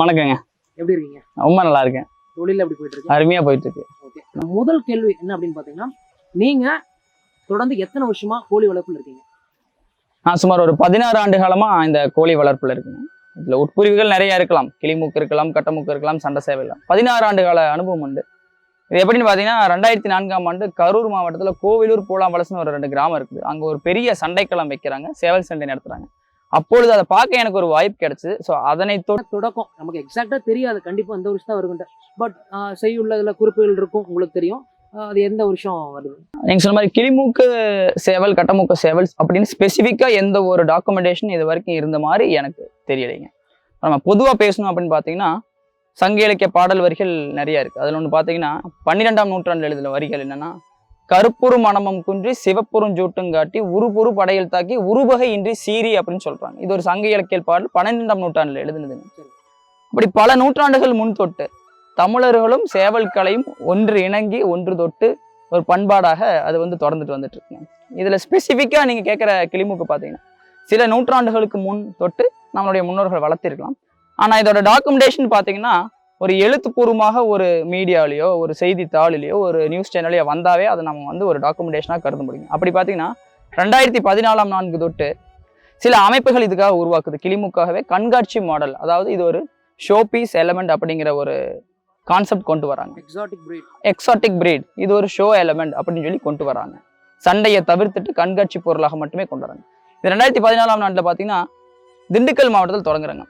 வணக்கங்க. எப்படி இருக்கீங்க? ரொம்ப நல்லா இருக்கேன் தொழில் எப்படி போயிட்டு இருக்கு அருமையா போயிட்டு இருக்கு ஓகே முதல் கேள்வி என்ன அப்படின்னு பாத்தீங்கன்னா நீங்க தொடர்ந்து எத்தனை வருஷமா கோழி வளர்ப்புல இருக்கீங்க? நான் சுமார் ஒரு பதினாறு ஆண்டு காலமா இந்த கோழி வளர்ப்புல இருக்குங்க இதுல உட்பிரிவுகள் நிறைய இருக்கலாம். கிளிமூக்கு இருக்கலாம் கட்டமுக்கு இருக்கலாம் சண்டை சேவை இருக்கலாம் பதினாறு ஆண்டு கால அனுபவம் உண்டு. இது எப்படின்னு பாத்தீங்கன்னா ரெண்டாயிரத்தி நான்காம் ஆண்டு கரூர் மாவட்டத்துல கோவிலூர் பூலாம்பலசுன்னு ஒரு ரெண்டு கிராமம் இருக்குது. அங்க ஒரு பெரிய சண்டைக்களம் வைக்கிறாங்க. சேவல் சண்டை நடத்துறாங்க. அப்பொழுது அதை பார்க்க எனக்கு ஒரு வாய்ப்பு கிடைச்சது ஸோ அதனை தொடக்கம். நமக்கு எக்ஸாக்டா தெரியாது. கண்டிப்பா இந்த வருஷம் தான் வருகின்ற. பட் செய்யுள்ளதுல குறிப்புகள் இருக்கும். உங்களுக்கு தெரியும். அது எந்த வருஷம் வருது? நீங்க சொன்ன மாதிரி கிளிமூக்கு சேவல் கட்டமூக்கு சேவல் அப்படின்னு ஸ்பெசிஃபிக்கா எந்த ஒரு டாக்குமெண்டேஷன் இது வரைக்கும் இருந்த மாதிரி எனக்கு தெரியலைங்க. நம்ம பொதுவா பேசணும் அப்படின்னு பார்த்தீங்கன்னா சங்க இலக்கிய பாடல் வரிகள் நிறைய இருக்கு. அதுல ஒன்று பார்த்தீங்கன்னா பன்னிரெண்டாம் நூற்றாண்டு எழுதின வரிகள் என்னன்னா கருப்புறு மனமம் குன்றி சிவப்புறும் ஜூட்டுங்காட்டி உருபுறு படையில் தாக்கி உருவகை இன்றி சீரி அப்படின்னு சொல்றாங்க. இது ஒரு சங்க இலக்கிய பாடல் பன்னிரெண்டாம் நூற்றாண்டுல எழுதுனதுங்க அப்படி பல நூற்றாண்டுகள் முன் தொட்டு தமிழர்களும் சேவல் கலையும் ஒன்று இணங்கி ஒன்று தொட்டு ஒரு பண்பாடாக அது வந்து தொடர்ந்துட்டு வந்துட்டு இருக்குங்க இதுல ஸ்பெசிஃபிக்கா நீங்க கேட்குற கிளிமுக்கு பார்த்தீங்கன்னா சில நூற்றாண்டுகளுக்கு முன் தொட்டு நம்மளுடைய முன்னோர்கள் வளர்த்திருக்கலாம். ஆனா இதோட டாக்குமெண்டேஷன் பார்த்தீங்கன்னா ஒரு எழுத்துப்பூர்வமாக ஒரு மீடியாலேயோ ஒரு செய்தித்தாளிலேயோ ஒரு நியூஸ் சேனலையோ வந்தாவே அதை நம்ம வந்து ஒரு டாக்குமெண்டேஷனாக கருத முடியும். அப்படி பார்த்தீங்கன்னா ரெண்டாயிரத்தி பதினாலாம் நான்கு தொட்டு சில அமைப்புகள் இதுக்காக உருவாக்குது. கிளிமுக்காகவே கண்காட்சி மாடல் அதாவது இது ஒரு ஷோ பீஸ் எலமெண்ட் அப்படிங்கிற ஒரு கான்செப்ட் கொண்டு வராங்க. எக்ஸாட்டிக் பிரீட் எக்ஸாட்டிக் பிரீட் இது ஒரு ஷோ எலமெண்ட் அப்படின்னு சொல்லி கொண்டு வராங்க. சண்டையை தவிர்த்துட்டு கண்காட்சி பொருளாக மட்டுமே கொண்டு வராங்க. இது ரெண்டாயிரத்தி பதினாலாம் நாட்டில் பார்த்தீங்கன்னா திண்டுக்கல் மாவட்டத்தில் தொடங்குறாங்க.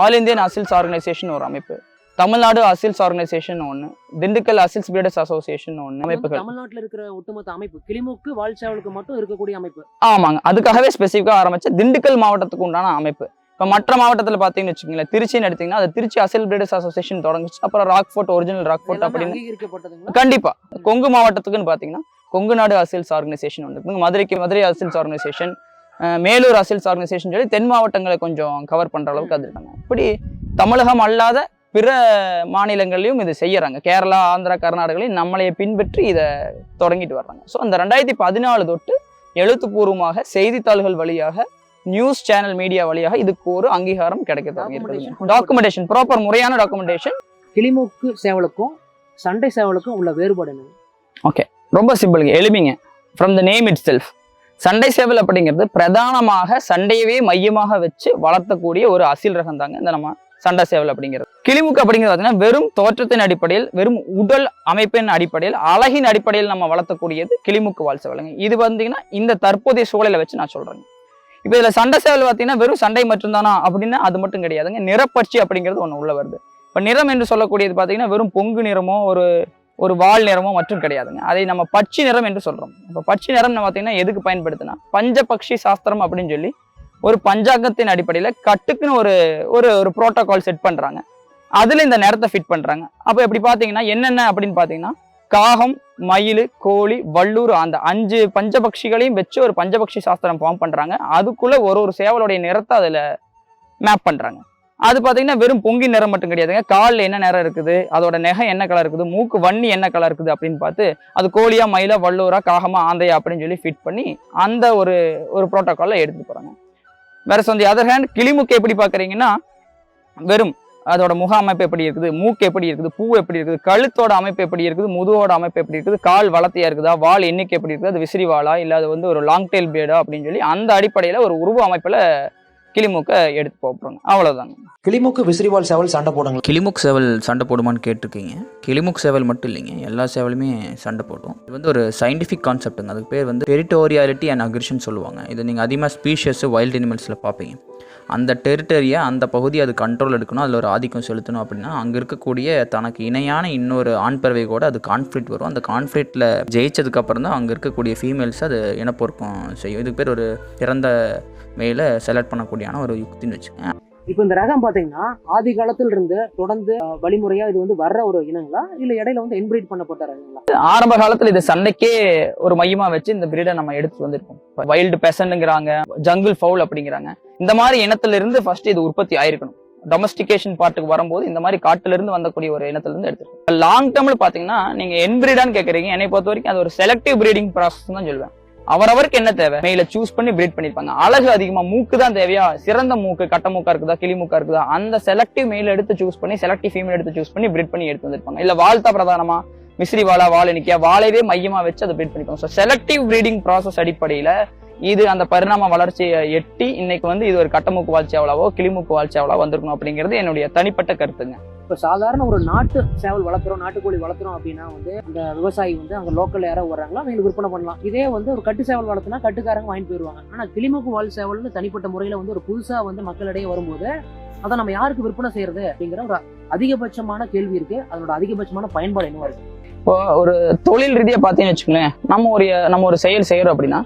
ஆல் இந்தியன் அசில்ஸ் ஆர்கனைசேஷன் ஒரு அமைப்பு. தமிழ்நாடு அசில்ஸ் ஆர்கனைசேஷன் ஒன்று திண்டுக்கல் அசில்ஸ் பிரீடர்ஸ் அசோசியேஷன் ஒன்று அமைப்புகள். தமிழ்நாட்டுல இருக்கிற ஒட்டுமொத்த அமைப்பு கிளிமுக்கு வாழ்ச்சாவலுக்கு மட்டும் இருக்கக்கூடிய அமைப்பு. ஆமாங்க. அதுக்காகவே ஸ்பெசிஃபிக்காக ஆரம்பிச்ச திண்டுக்கல் மாவட்டத்துக்கு உண்டான அமைப்பு. இப்போ மற்ற மாவட்டத்தில் பார்த்தீங்கன்னு வச்சுக்கோங்களேன் திருச்சின்னு எடுத்தீங்கன்னா அது திருச்சி அசில் பிரீடர்ஸ் அசோசியேஷன் தொடங்குச்சு. அப்புறம் rock fort original rock fort அப்படின்னு. அங்கீகரிக்கப்பட்டதுங்களா? கண்டிப்பா. கொங்கு மாவட்டத்துக்குன்னு பாத்தீங்கன்னா கொங்கு நாடு அசில்ஸ் ஆர்கனைசேஷன் இருக்குங்க மதுரைக்கு மதுரை அசில்ஸ் ஆர்கனைசேஷன் மேலூர் அசில்ஸ் ஆர்கனைசேஷன் சொல்லி தென் மாவட்டங்களை கொஞ்சம் கவர் பண்ற அளவுக்கு அது இருக்காங்க. இப்படி தமிழகம் அல்லாத பிற மாநிலங்கள்லயும் இது செய்யறாங்க. கேரளா ஆந்திரா கர்நாடகாலையும் நம்மளைய பின்பற்றி இதை தொடங்கிட்டு வர்றாங்க. ஸோ அந்த ரெண்டாயிரத்தி பதினாலு தொட்டு எழுத்துப்பூர்வமாக செய்தித்தாள்கள் வழியாக நியூஸ் சேனல் மீடியா வழியாக இதுக்கு ஒரு அங்கீகாரம் கிடைக்க. டாக்குமெண்டேஷன் ப்ராப்பர் முறையான டாக்குமெண்டேஷன் கிளிமுக்கு சேவலுக்கும் சண்டை சேவலுக்கும் உள்ள வேறுபாடு என்ன ரொம்ப சிம்பிளுங்க எளிமைங்க. From the name itself சண்டை சேவல் அப்படிங்கிறது பிரதானமாக சண்டையவே மையமாக வச்சு வளர்த்தக்கூடிய ஒரு அசில் ரகம் தாங்க இந்த நம்ம சண்டை சேவல் அப்படிங்கிறது. கிளிமுக்கு அப்படிங்கிறது பார்த்தீங்கன்னா வெறும் தோற்றத்தின் அடிப்படையில் வெறும் உடல் அமைப்பின் அடிப்படையில் அழகின் அடிப்படையில் நம்ம வளர்த்தக்கூடியது கிளிமுக்கு வாழ் சேவலுங்க. இது பார்த்தீங்கன்னா இந்த தற்போதைய சூழலை வச்சு நான் சொல்கிறேங்க இப்போ இதில் சண்டை சேவல் பார்த்தீங்கன்னா வெறும் சண்டை மட்டும்தானா அப்படின்னா அது மட்டும் கிடையாதுங்க. நிறப்பட்சி அப்படிங்கிறது ஒன்று உள்ள வருது. இப்போ நிறம் என்று சொல்லக்கூடியது பார்த்தீங்கன்னா வெறும் பொங்கு நிறமோ ஒரு ஒரு வால் நிறமோ மற்றும் கிடையாதுங்க. அதை நம்ம பட்சி நிறம் என்று சொல்கிறோம் இப்போ பச்சை நிறம் பார்த்தீங்கன்னா எதுக்கு பயன்படுத்தினா பஞ்சபக்ஷி சாஸ்திரம் அப்படின்னு சொல்லி ஒரு பஞ்சாங்கத்தின் அடிப்படையில் கட்டுக்குன்னு ஒரு ஒரு ஒரு ப்ரோட்டோகால் செட் பண்ணுறாங்க அதில் இந்த நிறத்தை ஃபிட் பண்ணுறாங்க அப்போ எப்படி பார்த்தீங்கன்னா என்னென்ன அப்படின்னு பார்த்தீங்கன்னா காகம் மயில் கோழி வள்ளூர் அந்த அஞ்சு பஞ்சபக்ஷிகளையும் வச்சு ஒரு பஞ்சபக்ஷி சாஸ்திரம் ஃபார்ம் பண்ணுறாங்க அதுக்குள்ளே ஒரு ஒரு சேவலுடைய நிறத்தை அதில் மேப் பண்ணுறாங்க அது பார்த்தீங்கன்னா வெறும் பொங்கி நிறம் மட்டும் கிடையாதுங்க. காலில் என்ன நிறம் இருக்குது அதோட நெகை என்ன கலர் இருக்குது மூக்கு வன்னி என்ன கலர் இருக்குது அப்படின்னு பார்த்து அது கோழியா மயிலா வள்ளூரா காகமா ஆந்தையா அப்படின்னு சொல்லி ஃபிட் பண்ணி அந்த ஒரு ஒரு ப்ரோட்டோக்காலில் எடுத்துகிட்டு போகிறாங்க வேற சொந்த அதர் ஹேண்ட் கிளிமுக்கு எப்படி பார்க்குறீங்கன்னா வெறும் அதோட முக அமைப்பு எப்படி இருக்குது? மூக்கு எப்படி இருக்குது? பூ எப்படி இருக்குது? கழுத்தோட அமைப்பு எப்படி இருக்குது? முதுவோட அமைப்பு எப்படி இருக்குது? கால் வளர்த்தியா இருக்குதா? வால் எண்ணிக்கை எப்படி இருக்குது? அது விசிறி வாளா இல்லை அது வந்து ஒரு லாங் டெயில் பேடா அப்படின்னு சொல்லி அந்த அடிப்படையில் ஒரு உருவ அமைப்பில் கிளிமுக்கை எடுத்து போகிறாங்க அவ்வளோதாங்க கிளிமுக்கு விசிறிவால் சேவல் சண்டை போடுங்க கிளிமுக் சேவல் சண்டை போடுமான்னு கேட்டிருக்கீங்க. கிளிமுக் சேவல் மட்டும் இல்லைங்க. எல்லா சேவலுமே சண்டை போடும். இது வந்து ஒரு சயின்டிஃபிக் கான்செப்ட்டுங்க அதுக்கு பேர் வந்து டெரிட்டோரியாலிட்டி அண்ட் அக்ரிஷன் சொல்லுவாங்க. இது நீங்கள் அதிகமாக ஸ்பீஷியஸ் வைல்ட் அனிமல்ஸில் பார்ப்பீங்க. அந்த டெரிட்டரியை அந்த பகுதியை அது கண்ட்ரோல் எடுக்கணும் அதில் ஒரு ஆதிக்கம் செலுத்தணும் அப்படின்னா அங்கே இருக்கக்கூடிய தனக்கு இணையான இன்னொரு ஆண் பறவை கூட அது கான்ஃப்ளிக்ட் வரும். அந்த கான்ஃப்ளிக்ட்டில் ஜெயிச்சதுக்கு அப்புறம் தான் அங்கே இருக்கக்கூடிய ஃபீமேல்ஸ் அது இனப்பொருக்கம் செய்யும். இதுக்கு பேர் ஒரு இறந்த மேலே செலக்ட் பண்ணக்கூடியான ஒரு யுக்தின்னு வச்சுக்கோங்க. இப்போ இந்த ரகம் பாத்தீங்கன்னா ஆதி காலத்துல இருந்து தொடர்ந்து அஹ், வழிமுறையா இது வந்து வர்ற ஒரு இனங்களா? இல்ல இடையில வந்து என்பிரீட் பண்ணப்பட்ட ரகங்களா? ஆரம்ப காலத்துல இது சண்டைக்கே ஒரு மையமா வச்சு இந்த பிரீடை நம்ம எடுத்து வந்திருக்கோம். வைல்டு பெசன்ட்ங்கிறாங்க ஜங்கிள் ஃபவுல் அப்படிங்கிறாங்க. இந்த மாதிரி இனத்துல இருந்து ஃபர்ஸ்ட் இது உற்பத்தி ஆயிருக்கணும். டொமஸ்டிகேஷன் பார்ட்டுக்கு வரும்போது இந்த மாதிரி காட்டுல இருந்து வந்தக்கூடிய ஒரு இனத்துல இருந்து எடுத்துருக்கோம் லாங் டேர்ம்ல பாத்தீங்கன்னா நீங்க என்பிரீடான்னு கேக்குறீங்க. என்னை பொறுத்த வரைக்கும் அது ஒரு செலக்டிவ் பிரீடிங் ப்ராசஸ் தான் சொல்லுவேன். அவரவருக்கு என்ன தேவை? மெயில சூஸ் பண்ணி பிரீட் பண்ணிருப்பாங்க. அழகு அதிகமா மூக்கு தான் தேவையா? சிறந்த மூக்கு கட்ட மூக்கா இருக்குதா கிளி மூக்கா இருக்குதா? அந்த செலக்டிவ் மெயில் எடுத்து சூஸ் பண்ணி செலக்டிவ் ஃபீமேல் எடுத்து சூஸ் பண்ணி பிரீட் பண்ணி எடுத்து வந்திருப்பாங்க. இல்ல வாழ்த்தா பிரதானமா? மிஸ்ரி வாழா வாழனிக்கா வாழையவே மையமா வச்சு அதை பிரீட் பண்ணிப்பாங்க ஸோ செலக்டிவ் பிரீடிங் ப்ராசஸ் அடிப்படையில இது அந்த பரிணாம வளர்ச்சியை எட்டி இன்னைக்கு வந்து இது ஒரு கட்டமூக்கு வாழ்ச்சியாவளாவோ கிளிமூக்கு வாழ்ச்சியாவளா வந்திருக்கணும் அப்படிங்கிறது என்னுடைய தனிப்பட்ட கருத்துங்க. இப்போ சாதாரண ஒரு நாட்டு சேவல் வளர்க்குறோம் நாட்டுக்கோழி வளர்க்குறோம் அப்படின்னா வந்து அந்த விவசாயி வந்து அங்கே லோக்கல் யாராவது வர்றாங்களோ அவங்க விற்பனை பண்ணலாம். இதே வந்து ஒரு கட்டு சேவல் வளர்த்துனா கட்டுக்காரங்க வாங்கிட்டு போயிடுவாங்க ஆனால் கிளிமூக்கு வால் சேவல்னு தனிப்பட்ட முறையில் வந்து ஒரு புதுசாக வந்து மக்களிடையே வரும்போது அதை நம்ம யாருக்கு விற்பனை செய்யறது அப்படிங்கிற ஒரு அதிகபட்சமான கேள்வி இருக்கு. அதனோட அதிகபட்சமான பயன்பாடு என்னவா இருக்கு? இப்போ ஒரு தொழில் ரீதியா பார்த்தீங்கன்னு வச்சுக்கோங்களேன் நம்ம ஒரு நம்ம ஒரு செயல் செய்யறோம் அப்படின்னா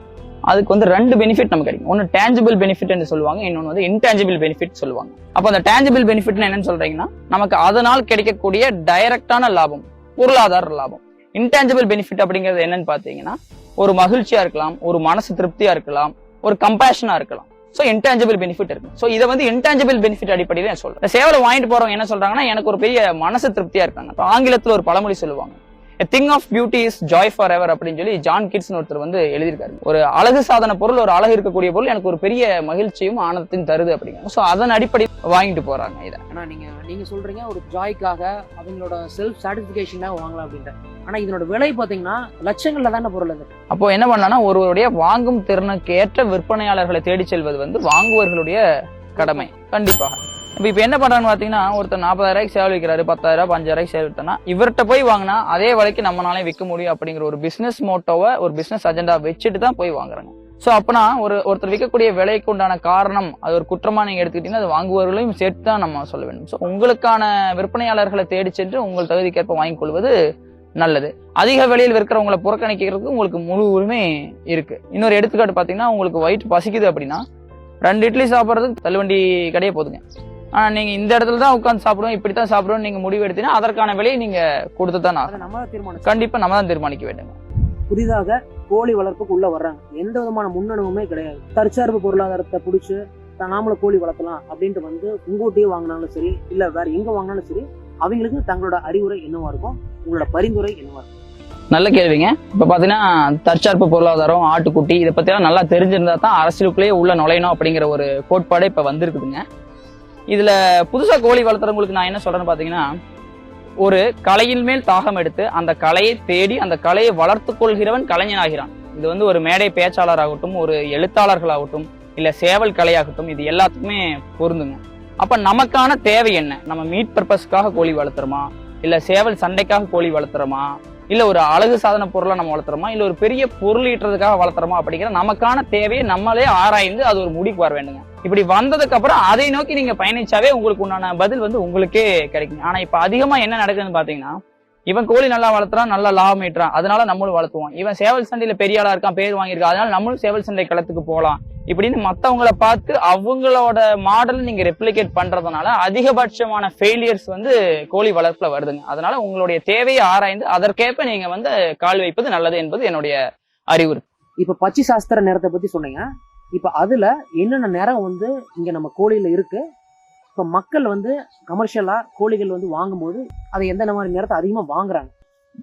அதுக்கு வந்து ரெண்டு பெனிஃபிட் நமக்கு கிடைக்கும். ஒன்று டேஞ்சபிள் பெனிஃபிட்னு சொல்லுவாங்க இன்னொன்று வந்து இன்டேஞ்சபிள் பெனிஃபிட் சொல்லுவாங்க. அப்போ அந்த டேஞ்சபிள் பெனிஃபிட்னு என்னன்னு சொல்றீங்கன்னா நமக்கு அதனால் கிடைக்கக்கூடிய டைரக்டான லாபம் பொருளாதார லாபம். இன்டேஞ்சபிள் பெனிஃபிட் அப்படிங்கிறது என்னன்னு பார்த்தீங்கன்னா ஒரு மகிழ்ச்சியா இருக்கலாம் ஒரு மனசு திருப்தியா இருக்கலாம் ஒரு கம்பேஷனா இருக்கலாம். ஸோ இன்டேஞ்சபிள் பெனிஃபிட் இருக்கு. ஸோ இதை வந்து இன்டேஞ்சபிள் பெனிஃபிட் அடிப்படையில் நான் சொல்றேன். சேவலை வாங்கிட்டு போறவங்க என்ன சொல்றாங்கன்னா எனக்கு ஒரு பெரிய மனசு திருப்தியா இருக்காங்க. இப்போ ஆங்கிலத்தில் ஒரு பழமொழி சொல்லுவாங்க. Thing of beauty is joy for ever அப்படின்னு சொல்லி ஜான் கிட்ஸ்னு ஒருத்தர் வந்து எழுதியிருக்காரு. ஒரு அழகு சாதன பொருள் ஒரு அழகு இருக்கக்கூடிய பொருள் எனக்கு ஒரு பெரிய மகிழ்ச்சியும் ஆனந்தத்தையும் தருது அப்படிங்க ஸோ அதன் அடிப்படையில் வாங்கிட்டு போறாங்க இதை. ஆனா நீங்க நீங்க சொல்றீங்க ஒரு ஜாய்க்காக அவங்களோட செல்ஃப் சாட்டிஸ்பிகேஷனாக வாங்கலாம் அப்படின்ட்டு. ஆனா இதனோட விலை பாத்தீங்கன்னா லட்சங்கள்ல தானே பொருள் அது. அப்போ என்ன பண்ணலாம்னா ஒருவருடைய வாங்கும் திறனுக்கு ஏற்ற விற்பனையாளர்களை தேடி செல்வது வந்து வாங்குவர்களுடைய கடமை. கண்டிப்பாக. இப்போ இப்போ என்ன பண்ணுறான்னு பார்த்தீங்கன்னா ஒருத்தர் நாற்பதாயிரம் சேவல் விற்கிறாரு பத்தாயிரம் பஞ்சாயிரம் சேவல் வித்தனா இவர்கிட்ட போய் வாங்கினா அதே விலைக்கு நம்மளாலே விற்க முடியும் அப்படிங்கிற ஒரு பிஸ்னஸ் மோட்டோவை ஒரு பிஸ்னஸ் அஜெண்டா வச்சுட்டு தான் போய் வாங்குறாங்க. ஸோ அப்பனா ஒரு ஒருத்தர் விற்கக்கூடிய விலைக்கு உண்டான காரணம் அது ஒரு குற்றமாக நீங்கள் எடுத்துக்கிட்டீங்கன்னா அது வாங்குவவர்களையும் சேர்த்து தான் நம்ம சொல்ல வேண்டும். ஸோ உங்களுக்கான விற்பனையாளர்களை தேடி சென்று உங்கள் தகுதிக்கேற்ப வாங்கிக் கொள்வது நல்லது. அதிக விலையில் விற்கிறவங்களை புறக்கணிக்கிறதுக்கு உங்களுக்கு முழு உரிமை இருக்கு. இன்னொரு எடுத்துக்காட்டு பார்த்தீங்கன்னா உங்களுக்கு வயிற்று பசிக்குது அப்படின்னா ரெண்டு இட்லி சாப்பிட்றதுக்கு தள்ளுவண்டி கடையே போதுங்க. ஆனா நீங்க இந்த இடத்துல தான் உட்காந்து சாப்பிடுவோம் இப்படி தான் சாப்பிடுவோம் நீங்க முடிவு எடுத்தீங்கன்னா அதற்கான விலையை நீங்க கொடுத்து தான் அதை நம்ம தான் தீர்மானம் கண்டிப்பா நம்ம தான் தீர்மானிக்க வேண்டும். புதிதாக கோழி வளர்ப்புக்கு உள்ள வர்றாங்க. எந்த விதமான முன்னணுவுமே கிடையாது. தற்சார்பு பொருளாதாரத்தை பிடிச்சி நாமளும் கோழி வளர்த்தலாம் அப்படின்ட்டு வந்து உங்கூட்டியே வாங்கினாலும் சரி இல்ல வேற எங்க வாங்கினாலும் சரி அவங்களுக்கு தங்களோட அறிவுரை என்னவா இருக்கும்? உங்களோட பரிந்துரை என்னவா இருக்கும்? நல்ல கேள்விங்க. இப்ப பாத்தீங்கன்னா தற்சார்பு பொருளாதாரம் ஆட்டுக்குட்டி இதை பத்தியெல்லாம் நல்லா தெரிஞ்சிருந்தா தான் அரசியலுக்குள்ளேயே உள்ள நுழையணும் அப்படிங்கிற ஒரு கோட்பாடு இப்ப வந்திருக்குதுங்க. இதில் புதுசாக கோழி வளர்த்துறவங்களுக்கு நான் என்ன சொல்கிறேன்னு பார்த்தீங்கன்னா ஒரு கலையின் மேல் தாகம் எடுத்து அந்த கலையை தேடி அந்த கலையை வளர்த்து கொள்கிறவன் கலைஞனாகிறான். இது வந்து ஒரு மேடை பேச்சாளராகட்டும் ஒரு எழுத்தாளர்களாகட்டும் இல்லை சேவல் கலையாகட்டும் இது எல்லாத்துக்குமே பொருந்துங்க. அப்போ நமக்கான தேவை என்ன? நம்ம மீட் பர்பஸ்க்காக கோழி வளர்த்துறோமா? இல்லை சேவல் சண்டைக்காக கோழி வளர்த்துறோமா? இல்ல ஒரு அழகு சாதன பொருளை நம்ம வளர்த்துறோமா? இல்லை ஒரு பெரிய பொருள் ஈட்டுறதுக்காக வளர்த்துறோமா அப்படிங்கிற நமக்கான தேவையை நம்மளே ஆராய்ந்து அது ஒரு முடிவுக்கு வர வேண்டுங்க. இப்படி வந்ததுக்கு அப்புறம் அதை நோக்கி நீங்க பயணிச்சாவே உங்களுக்கு உண்டான பதில் வந்து உங்களுக்கே கிடைக்கும் ஆனா இப்ப அதிகமா என்ன நடக்குதுன்னு பாத்தீங்கன்னா இவன் கோழி நல்லா வளர்த்துறான் நல்லா லாபம் ஈட்டுறான். அதனால நம்மளும் வளர்த்துவோம். இவன் சேவல் சண்டையில பெரிய ஆளா இருக்கான் பேர் வாங்கியிருக்கான். அதனால நம்மளும் சேவல் சண்டை களத்துக்கு போகலாம். இப்படின்னு மற்றவங்களை பார்த்து அவங்களோட மாடல் நீங்க ரெப்ளிகேட் பண்றதுனால அதிகபட்சமான ஃபெயிலியர்ஸ் வந்து கோழி வளர்ப்புல வருதுங்க. அதனால உங்களுடைய தேவையை ஆராய்ந்து அதற்கேற்ப நீங்க வந்து கால் வைப்பது நல்லது என்பது என்னுடைய அறிவுறு இப்ப பச்சை சாஸ்திர நேரத்தை பத்தி சொன்னீங்க. இப்ப அதுல என்னென்ன நேரம் வந்து இங்க நம்ம கோழியில இருக்கு? இப்ப மக்கள் வந்து கமர்ஷியலா கோழிகள் வந்து வாங்கும்போது அதை எந்தெந்த மாதிரி நேரத்தை அதிகமா வாங்குறாங்க?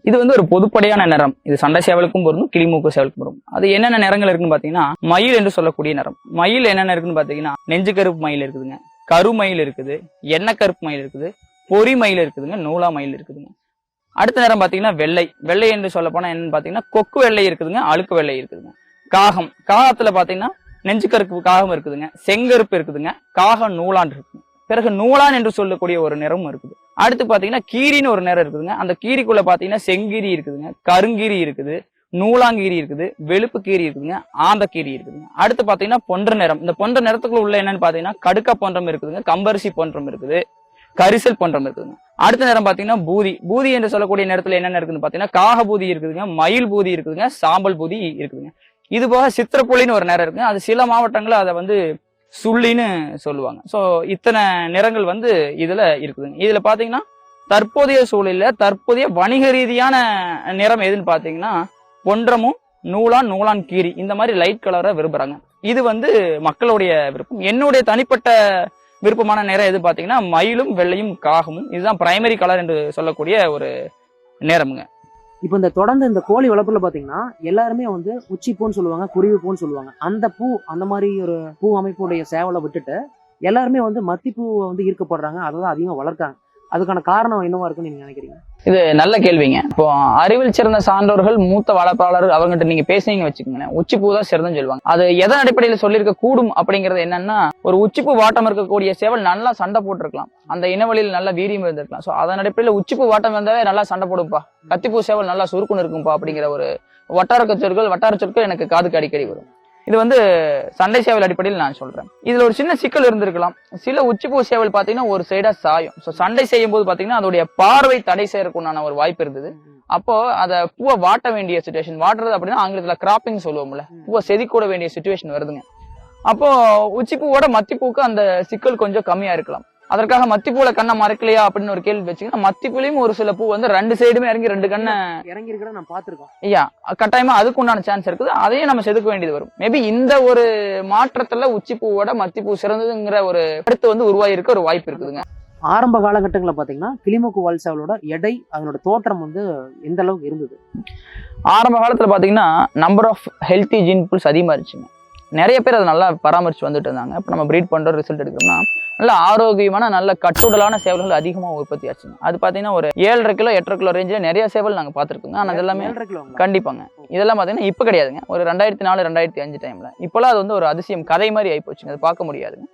இது வந்து ஒரு பொதுப்படையான நிறம். இது சண்டை சேவலுக்கும் பொருந்தும் கிளிமூக்கு சேவலுக்கும் பொருந்தும். அது என்னென்ன நிறங்கள் இருக்குன்னு பாத்தீங்கன்னா மயில் என்று சொல்லக்கூடிய நிறம். மயில் என்னென்ன இருக்குன்னு பாத்தீங்கன்னா நெஞ்சு கருப்பு மயில் இருக்குதுங்க. கரு மயில் இருக்குது எண்ணெய் கருப்பு மயில் இருக்குது பொறி மயில் இருக்குதுங்க நூலா மயில் இருக்குதுங்க. அடுத்த நிறம் பாத்தீங்கன்னா வெள்ளை. வெள்ளை என்று சொல்ல போனா என்னன்னு பாத்தீங்கன்னா கொக்கு வெள்ளை இருக்குதுங்க அழுக்கு வெள்ளை இருக்குதுங்க. காகம். காகத்துல பாத்தீங்கன்னா நெஞ்சு கருப்பு காகம் இருக்குதுங்க செங்கருப்பு இருக்குதுங்க காகம் நூலான் இருக்குங்க பிறகு நூலான் என்று சொல்லக்கூடிய ஒரு நிறமும் இருக்குது. அடுத்து பார்த்தீங்கன்னா கீரின்னு ஒரு நிறம் இருக்குதுங்க. அந்த கீரிக்குள்ள பார்த்தீங்கன்னா செங்கீரி இருக்குதுங்க. கருங்கீரி இருக்குது. நூலாங்கீரி இருக்குது. வெளுப்பு கீரி இருக்குதுங்க. ஆந்தக்கீரி இருக்குதுங்க. அடுத்து பார்த்தீங்கன்னா பொன்ற நிறம். இந்த பொன்ற நிறத்துக்குள்ள உள்ள என்னன்னு பார்த்தீங்கன்னா கடுக்க பொன்றம் இருக்குதுங்க. கம்பரிசி பொன்றம் இருக்குது. கரிசல் பொன்றம் இருக்குதுங்க. அடுத்த நேரம் பார்த்தீங்கன்னா பூதி. பூதி என்று சொல்லக்கூடிய நேரத்தில் என்னென்ன இருக்குதுன்னு பார்த்தீங்கன்னா காக பூதி இருக்குதுங்க. மயில் பூதி இருக்குதுங்க. சாம்பல் பூதி இருக்குதுங்க. இது போக சித்திரப்புலின்னு ஒரு நேரம் இருக்குங்க. அது சில மாவட்டங்களில் அதை வந்து சுள்ளின்னு சொல்லுவாங்க. ஸோ இத்தனை நிறங்கள் வந்து இதுல இருக்குதுங்க. இதுல பாத்தீங்கன்னா தற்போதைய சூழல்ல தற்போதைய வணிக ரீதியான நிறம் எதுன்னு பாத்தீங்கன்னா பொன்றமும் நூலான் நூலான் கீரி. இந்த மாதிரி லைட் கலரை விரும்புறாங்க. இது வந்து மக்களுடைய விருப்பம். என்னுடைய தனிப்பட்ட விருப்பமான நிறம் எது பாத்தீங்கன்னா மயிலும் வெள்ளையும் காகமும். இதுதான் பிரைமரி கலர் என்று சொல்லக்கூடிய ஒரு நிறமுங்க. இப்போ இந்த தொடர்ந்து இந்த கோழி வளர்ப்புல பாத்தீங்கன்னா எல்லாருமே வந்து உச்சி பூன்னு சொல்லுவாங்க குருவி பூன்னு சொல்லுவாங்க. அந்த பூ அந்த மாதிரி ஒரு பூ அமைப்புடைய சேவலை விட்டுட்டு எல்லாருமே வந்து மத்தி பூவை வந்து ஈர்க்கப்படுறாங்க. அதை தான் அதிகமாக வளர்க்காங்க அதுக்கான காரணம் என்னவா இருக்குன்னு நீங்க நினைக்கிறீங்க? இது நல்ல கேள்விங்க. இப்போ அறிவில் சிறந்த சான்றோர்கள் மூத்த வளர்ப்பாளர் அவங்ககிட்ட நீங்க பேசுனீங்க வச்சுக்கோங்களேன் உச்சிப்பூ தான் சிறந்தன்னு சொல்லுவாங்க. அது எதன் அடிப்படையில் சொல்லியிருக்க கூடும் அப்படிங்கிறது என்னன்னா ஒரு உச்சிப்பூ வாட்டம் இருக்கக்கூடிய சேவல் நல்லா சண்டை போட்டிருக்கலாம். அந்த இனவழியில் நல்ல வீரியம் இருந்திருக்கலாம். ஸோ அதன் அடிப்படையில் உச்சிப்பூ வாட்டம் இருந்தாவே நல்லா சண்டை போடுப்பா. கத்திப்பூ சேவல் நல்லா சுருக்குன்னு இருக்கும்பா அப்படிங்கிற ஒரு வட்டார சொற்கள் வட்டார சொற்கள் எனக்கு காதுக்கு அடிக்கடி வரும். இது வந்து சண்டை சேவல் அடிப்படையில் நான் சொல்றேன். இதுல ஒரு சின்ன சிக்கல் இருந்திருக்கலாம். சில உச்சிப்பூ சேவல் பாத்தீங்கன்னா ஒரு சைடா சாயும். ஸோ சண்டை செய்யும் போது பாத்தீங்கன்னா அதோடைய பார்வை தடை செய்யறதுக்குண்டான ஒரு வாய்ப்பு இருந்தது. அப்போ அத பூவை வாட்ட வேண்டிய சுச்சுவேஷன் வாட்டுறது அப்படின்னா ஆங்கிலத்துல கிராப்பிங் சொல்லுவோம்ல. பூவை செதுக்கூட வேண்டிய சுச்சுவேஷன் வருதுங்க. அப்போ உச்சிப்பூவோட மத்திப்பூக்கு அந்த சிக்கல் கொஞ்சம் கம்மியா இருக்கலாம். அதற்காக மத்திப்பூல கண்ணை மறைக்கலையா அப்படின்னு ஒரு கேள்வி வச்சுங்கன்னா மத்திப்பூலையும் ஒரு சில பூ வந்து ரெண்டு சைடுமே இறங்கி ரெண்டு கண்ணை இறங்கி இருக்கிறத நான் பார்த்திருக்கோம். ஐயா கட்டாயமா அதுக்கு உண்டான சான்ஸ் இருக்குது. அதையும் நம்ம செதுக்க வேண்டியது வரும். மேபி இந்த ஒரு மாற்றத்துல உச்சிப்பூவோட மத்திப்பூ சிறந்ததுங்கிற ஒரு கருத்து வந்து உருவாயிருக்க ஒரு வாய்ப்பு இருக்குதுங்க. ஆரம்ப காலகட்டங்களில் பார்த்தீங்கன்னா கிளிமூக்கு வால் சேவலோட எடை அதனோட தோற்றம் வந்து எந்த அளவுக்கு இருந்தது? ஆரம்ப காலத்துல பாத்தீங்கன்னா number of healthy gene pools அதிகமா இருந்துச்சுங்க. நிறைய பேர் அதை நல்லா பராமரிச்சு வந்துட்டு இருந்தாங்க. இப்போ நம்ம ப்ரீட் பண்ற ரிசல்ட் எடுக்கிறோம்னா நல்ல ஆரோக்கியமான நல்ல கட்டுடலான சேவல்கள் அதிகமாக உற்பத்தி ஆச்சுங்க. அது பார்த்தீங்கன்னா ஒரு ஏழரை கிலோ எட்டரை கிலோ ரேஞ்சில் நிறைய சேவல் நாங்கள் பார்த்துருக்கோங்க ஆனால் கிலோங்களா? கண்டிப்பாங்க. இதெல்லாம் பார்த்தீங்கன்னா இப்போ கிடையாதுங்க. ஒரு ரெண்டாயிரத்தி நாலு ரெண்டாயிரத்தி அஞ்சு டைம்ல இப்போலாம் அது வந்து ஒரு அதிசயம் கதை மாதிரி ஆயிப்போச்சுங்க அது பார்க்க முடியாதுங்க.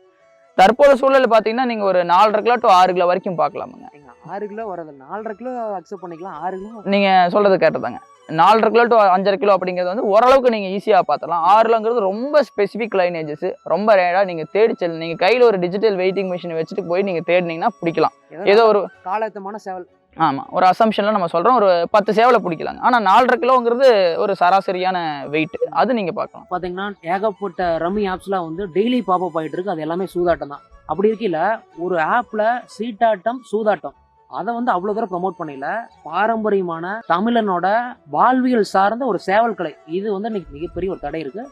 தற்போது சூழல் பார்த்தீங்கன்னா நீங்கள் ஒரு நாலரை கிலோ டு ஆறு கிலோ வரைக்கும் பார்க்கலாமுங்க. ஆறு கிலோ வரது நாலரை கிலோ அக்செப்ட் பண்ணிக்கலாம் ஆறு கிலோ நீங்கள் சொல்றது கேட்டதாங்க நாலரை கிலோ டு அஞ்சரை கிலோ அப்படிங்கிறது வந்து ஓரளவுக்கு நீங்கள் ஈஸியாக பார்த்துலாம் ஆறுலங்கிறது ரொம்ப ஸ்பெசிஃபிக் லைனேஜஸ் ரொம்ப ரேடாக நீங்கள் தேடி செல் நீங்கள் கையில் ஒரு டிஜிட்டல் வெயிட்டிங் மிஷின் வச்சுட்டு போய் நீங்கள் தேடினீங்கன்னா பிடிக்கலாம். ஏதோ ஒரு காலத்தமான சேவல். ஆமாம் ஒரு அசம்ஷனில் நம்ம சொல்கிறோம் ஒரு பத்து சேவலை பிடிக்கலாங்க. ஆனால் நாலரை கிலோங்கிறது ஒரு சராசரியான வெயிட் அது நீங்கள் பார்க்கலாம் பாத்தீங்கன்னா ஏகப்பட்ட ரம்மி ஆப்ஸ்லாம் வந்து டெய்லி பாப்பப் ஆயிட்டு இருக்கு. அது எல்லாமே சூதாட்டம் தான். அப்படி இருக்கையில ஒரு ஆப்ல சீட்டாட்டம் சூதாட்டம். அதை வந்து அவ்வளவு தூரம் ப்ரமோட் பண்ணல. பாரம்பரியமான தமிழனோட வாழ்வியல் சார்ந்த ஒரு சேவல் கலை. இது வந்து இன்னைக்கு மிகப்பெரிய ஒரு தடை இருக்கு.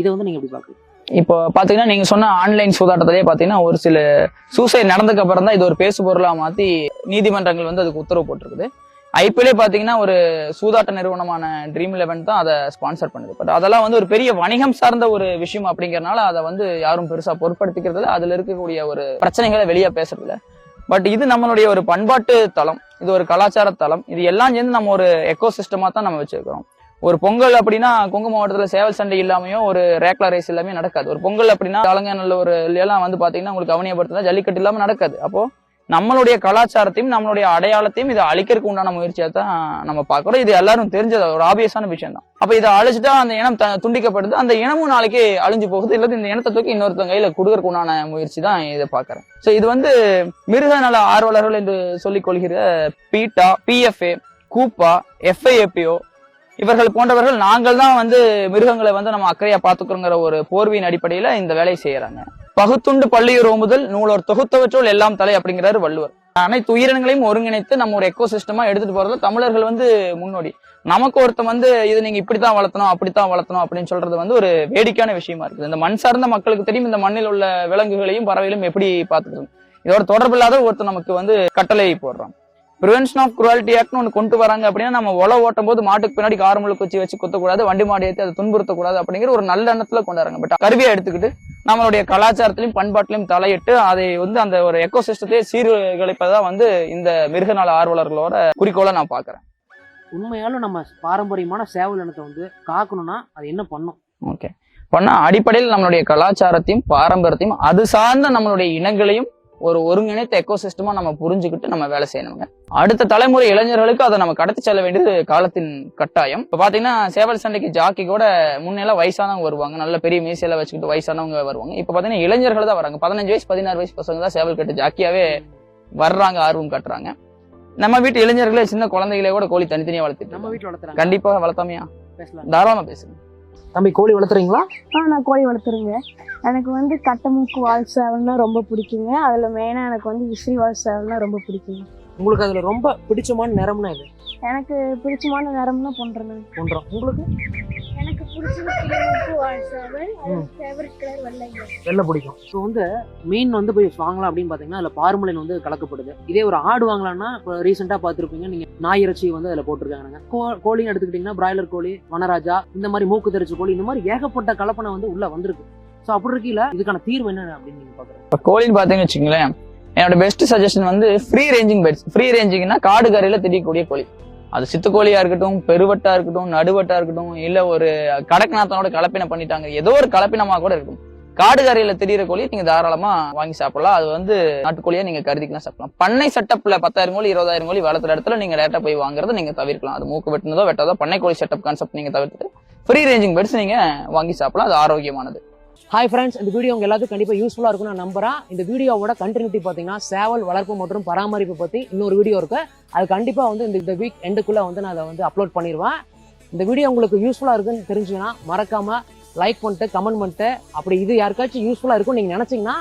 இதை வந்து நீங்க எப்படி பாக்குறீங்க இப்போ பார்த்தீங்கன்னா நீங்கள் சொன்ன ஆன்லைன் சூதாட்டத்திலே பார்த்தீங்கன்னா ஒரு சில சூசைட் நடந்ததுக்கு அப்புறம் தான் இது ஒரு பேசு பொருளாக மாற்றி நீதிமன்றங்கள் வந்து அதுக்கு உத்தரவு போட்டிருக்குது. ஐபிஎல்லே பார்த்தீங்கன்னா ஒரு சூதாட்ட நிறுவனமான ட்ரீம் லெவன் தான் அதை ஸ்பான்சர் பண்ணுது. பட் அதெல்லாம் வந்து ஒரு பெரிய வணிகம் சார்ந்த ஒரு விஷயம் அப்படிங்கறனால அதை வந்து யாரும் பெருசாக பொருட்படுத்திக்கிறதுல அதில் இருக்கக்கூடிய ஒரு பிரச்சனைகளை வெளியே பேசுறதில்ல பட் இது நம்மளுடைய ஒரு பண்பாட்டு தளம். இது ஒரு கலாச்சார தளம். இது எல்லாம் சேர்ந்து நம்ம ஒரு எக்கோ சிஸ்டமாக தான் நம்ம வச்சிருக்கிறோம். ஒரு பொங்கல் அப்படின்னா கொங்கு மாவட்டத்துல சேவல் சண்டை இல்லாமையோ ஒரு ரேக்லா ரேஸ் எல்லாமே நடக்காது. ஒரு பொங்கல் அப்படின்னா நல்ல ஒரு எல்லாம் வந்து பாத்தீங்கன்னா உங்களுக்கு அவனியப்படுத்தினா ஜல்லிக்கட்டு இல்லாம நடக்காது. அப்போ நம்மளுடைய கலாச்சாரத்தையும் நம்மளுடைய அடையாளத்தையும் இதை அழிக்கிறதுக்கு உண்டான முயற்சியை தான் நம்ம பார்க்கிறோம். இது எல்லாரும் தெரிஞ்சது. ஒரு ஆபியஸான விஷயம் தான். அப்ப இதை அழிச்சுட்டா அந்த இனம் த- துண்டிக்கப்படுது. அந்த இனமும் நாளைக்கு அழிஞ்சு போகுது. இல்லாத இந்த இனத்தை தூக்கி இன்னொருத்தங்க கையில கொடுக்கறதுக்கு உண்டான முயற்சி தான் இதை பாக்குறேன் ஸோ இது வந்து மிருக நல ஆர்வலர்கள் என்று சொல்லிக் கொள்கிற பீட்டா பிஎஃப்ஏ கூப்பா எஃப்ஐஎப்பிஓ இவர்கள் போன்றவர்கள் நாங்கள் தான் வந்து மிருகங்களை வந்து நம்ம அக்கறையா பாத்துக்கிறோங்கிற ஒரு போர்வியின் அடிப்படையில இந்த வேலையை செய்யறாங்க. பகுத்துண்டு பள்ளியுறவு முதல் நூலோர் தொகுத்தவற்றுள் எல்லாம் தலை அப்படிங்கிறாரு வள்ளுவர். அனைத்து உயிரினங்களையும் ஒருங்கிணைத்து நம்ம ஒரு எக்கோ சிஸ்டமா எடுத்துட்டு போறதுல தமிழர்கள் வந்து முன்னோடி. நமக்கு ஒருத்தன் வந்து இது நீங்க இப்படித்தான் வளர்த்தணும் அப்படித்தான் வளர்த்தணும் அப்படின்னு சொல்றது வந்து ஒரு வேடிக்கையான விஷயமா இருக்குது. இந்த மண் சார்ந்த மக்களுக்கு தெரியும் இந்த மண்ணில் உள்ள விலங்குகளையும் பறவைகளையும் எப்படி பார்த்துக்கணும் இதோட தொடர்பில்லாத ஒருத்தர் நமக்கு வந்து கட்டளை போடுறான். ப்ரிவென்ஷன் ஆஃப் குவாலிட்டி ஆக்ட்னு ஒன்று கொண்டு வராங்க அப்படின்னா நம்ம உழ ஓட்டும் போது மாட்டுக்கு பின்னாடி காரமுள்ள குச்சி வச்சு குத்தக்கூடாது வண்டி மாடு ஏற்றி அதை துன்புறுத்தக்கூடாது அப்படிங்கிற ஒரு நல்ல எண்ணத்துல கொண்டு வராங்க. பட் கருவியை எடுத்துக்கிட்டு நம்மளுடைய கலாச்சாரத்திலையும் பண்பாட்டிலையும் தலையிட்டு அதை வந்து அந்த ஒரு எக்கோ சிஸ்டத்தையே சீர்குலைப்பதான் வந்து இந்த மிருகநல ஆர்வலர்களோட குறிக்கோளை நான் பார்க்கறேன். உண்மையாலும் நம்ம பாரம்பரியமான சேவல் இனத்தை வந்து காக்கணும்னா அது என்ன பண்ணும்? ஓகே பண்ணா அடிப்படையில் நம்மளுடைய கலாச்சாரத்தையும் பாரம்பரியத்தையும் அது சார்ந்த நம்மளுடைய இனங்களையும் ஒரு ஒருங்கிணைத்த எக்கோ சிஸ்டமா நம்ம புரிஞ்சுக்கிட்டு நம்ம வேலை செய்யணுங்க. அடுத்த தலைமுறை இளைஞர்களுக்கு அதை நம்ம கடத்தி செல்ல வேண்டியது காலத்தின் கட்டாயம். இப்ப பாத்தீங்கன்னா சேவல் சண்டைக்கு ஜாக்கி கூட முன்னெல்லாம் வயசானவங்க வருவாங்க. நல்ல பெரிய மீசையில வச்சுக்கிட்டு வயசானவங்க வருவாங்க. இப்ப பாத்தீங்கன்னா இளைஞர்கள் தான் வராங்க. பதினஞ்சு வயசு பதினாறு வயசு பசங்க தான் சேவல் கட்டு ஜாக்கியாவே வர்றாங்க ஆர்வம் காட்டுறாங்க. நம்ம வீட்டு இளைஞர்களே சின்ன குழந்தைகளே கூட கோழி தனித்தனியா வளர்த்துட்டு நம்ம இருக்காங்க. வீட்டுல வளர்த்துறாங்க. கண்டிப்பா வளர்த்தாமையா. பேசலாம். தாராளமா பேசுங்க. தம்பி கோழி வளர்த்துறீங்களா? ஆ நான் கோழி வளர்த்துருங்க எனக்கு வந்து கட்டமுக்கு வால் சேவல்னா ரொம்ப பிடிக்குங்க. அதில் மெயினாக எனக்கு வந்து விசிறி வால் சேவல்னா ரொம்ப பிடிக்குங்க. உங்களுக்கு அதுல ரொம்ப பிடிச்சமான நிறம்னா இது எனக்கு பிடிச்சமான நிறம்னா பொன்றுங்க ஒன்றும் உங்களுக்கு? எனக்கு வெள்ளை பிடிக்கும். ஸோ வந்து மீன் வந்து போய் வாங்கலாம் அப்படின்னு பார்த்தீங்கன்னா அதில் பார்மலின் வந்து கலக்கப்படுது. இதே ஒரு ஆடு வாங்கலாம்னா இப்போ ரீசெண்டாக பார்த்துருப்பீங்க நீங்கள் நாய் இறைச்சி வந்து அதில் போட்டிருக்காங்க கோ கோழின்னு எடுத்துக்கிட்டிங்கன்னா பிராய்லர் கோழி வனராஜா இந்த மாதிரி மூக்கு தெரிச்ச கோழி இந்த மாதிரி ஏகப்பட்ட கலப்பனை வந்து உள்ள வந்திருக்கு. ஸோ அப்படி இருக்கையில இதுக்கான தீர்வு என்ன அப்படின்னு நீங்கள் பார்க்குறேன் இப்போ கோழின்னு பார்த்தீங்கன்னு வச்சுங்களேன் என்னோட பெஸ்ட் சஜஷன் வந்து ஃப்ரீ ரேஞ்சிங் பெட்ஸ் ஃப்ரீ ரேஞ்சிங்னா காடு கரையில தெரியக்கூடிய கோழி. அது சித்துக்கோழியா இருக்கட்டும் பெருவட்டா இருக்கட்டும் நடுவட்டா இருக்கட்டும் இல்ல ஒரு கடக்கநாத்தனோட கலப்பினம் பண்ணிட்டாங்க. ஏதோ ஒரு கலப்பினமா கூட இருக்கும். காடு கரையில தெரியற கோழி நீங்க தாராளமா வாங்கி சாப்பிடலாம். அது வந்து நாட்டுக்கோழியா நீங்க கருதிக்கலாம் சாப்பிடலாம். பண்ணை செட்டப்ல பத்தாயிரம் கோழி இருபதாயிரம் கோழி வளர்த்துற இடத்துல நீங்க டேரக்டா போய் வாங்குறத நீங்க தவிர்க்கலாம். அது மூக்கு வெட்டினதோ வெட்டாதோ பண்ணை கோழி செட்டப் கான்செப்ட் நீங்க தவிர்த்துட்டு ஃப்ரீ ரேஞ்சிங் பெட்ஸ் நீங்க வாங்கி சாப்பிடலாம். அது ஆரோக்கியமானது. ஹாய் ஃப்ரெண்ட்ஸ் இந்த வீடியோ உங்கள் எல்லாத்துக்கும் கண்டிப்பாக யூஸ்ஃபுல்லாக இருக்கும் நான் நம்புறேன். இந்த வீடியோவோட கண்டினியூட்டி பார்த்தீங்கன்னா சேவல் வளர்ப்பு மற்றும் பராமரிப்பு பற்றி இன்னொரு வீடியோ இருக்கு. அது கண்டிப்பாக வந்து இந்த இந்த வீக் எண்டுக்குள்ளே வந்து நான் அதை வந்து அப்லோட் பண்ணிடுவேன் இந்த வீடியோ உங்களுக்கு யூஸ்ஃபுல்லாக இருக்குன்னு தெரிஞ்சுன்னா மறக்காமல் லைக் பண்ணிட்டு கமெண்ட் பண்ணிட்டு அப்படி இது யாருக்காச்சும் யூஸ்ஃபுல்லாக இருக்கும்னு நீங்கள் நினச்சிங்கன்னா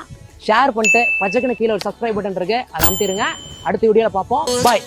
ஷேர் பண்ணிட்டு பச்சைக்குன்னு கீழே ஒரு சப்ஸ்கிரைப் பட்டன் இருக்கு அதை அமுத்திடுங்க. அடுத்த வீடியோவில் பார்ப்போம். பாய்